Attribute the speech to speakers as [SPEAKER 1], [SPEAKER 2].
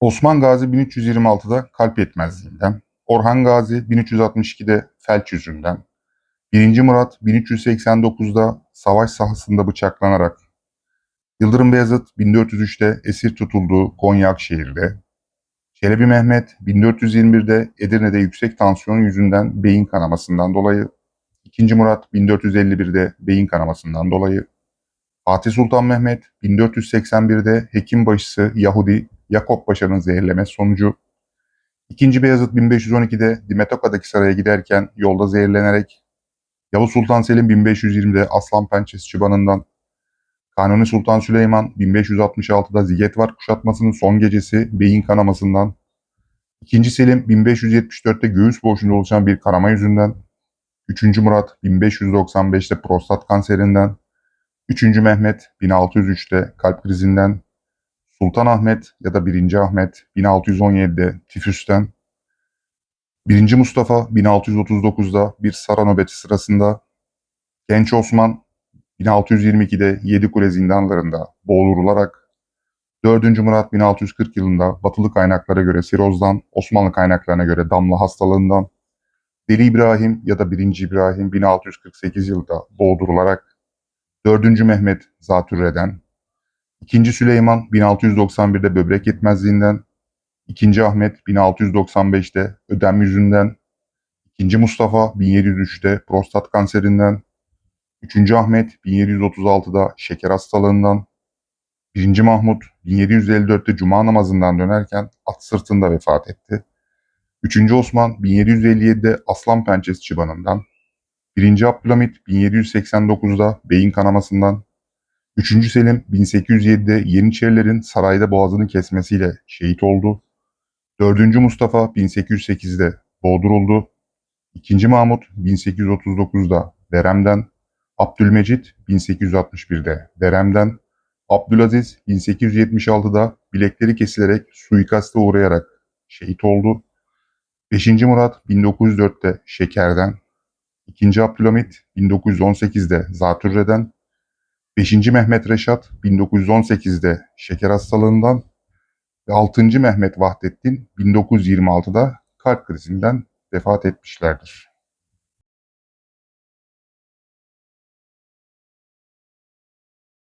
[SPEAKER 1] Osman Gazi 1326'da kalp yetmezliğinden, Orhan Gazi 1362'de felç yüzünden, 1. Murat 1389'da savaş sahasında bıçaklanarak, Yıldırım Beyazıt 1403'te esir tutulduğu Konya Akşehir'de, Çelebi Mehmet 1421'de Edirne'de yüksek tansiyon yüzünden beyin kanamasından dolayı, 2. Murat 1451'de beyin kanamasından dolayı, Fatih Sultan Mehmet 1481'de hekim başısı Yahudi Yakup Paşa'nın zehirlemesi sonucu, 2. Beyazıt 1512'de Dimetoka'daki saraya giderken yolda zehirlenerek, Yavuz Sultan Selim 1520'de Aslan Pençesi çıbanından, Kanuni Sultan Süleyman 1566'da Zigetvar kuşatmasının son gecesi beyin kanamasından, 2. Selim 1574'te göğüs boşluğunda oluşan bir kanama yüzünden, 3. Murat 1595'te prostat kanserinden, 3. Mehmet 1603'te kalp krizinden, Sultan Ahmet ya da 1. Ahmet 1617'de tifüsten, 1. Mustafa 1639'da bir sara nöbeti sırasında, Genç Osman 1622'de Yedikule zindanlarında boğulurularak, 4. Murat 1640 yılında batılı kaynaklara göre sirozdan, Osmanlı kaynaklarına göre damla hastalığından, Deli İbrahim ya da 1. İbrahim 1648 yılında boğdurularak, 4. Mehmet zatürreden, 2. Süleyman 1691'de böbrek yetmezliğinden, 2. Ahmet 1695'te ödem yüzünden, 2. Mustafa 1703'te prostat kanserinden, 3. Ahmet 1736'da şeker hastalığından, 1. Mahmut 1754'te cuma namazından dönerken at sırtında vefat etti. 3. Osman 1757'de aslan pençesi çıbanından, 1. Abdülhamit 1789'da beyin kanamasından, 3. Selim 1807'de Yeniçerilerin sarayda boğazını kesmesiyle şehit oldu. 4. Mustafa 1808'de boğduruldu. 2. Mahmut 1839'da Derem'den, Abdülmecit 1861'de Derem'den, Abdülaziz 1876'da bilekleri kesilerek suikaste uğrayarak şehit oldu. 5. Murat 1904'te Şeker'den, 2. Abdülhamit 1918'de Zatürre'den, 5. Mehmet Reşat 1918'de şeker hastalığından ve 6. Mehmet Vahdettin 1926'da kalp krizinden vefat etmişlerdir.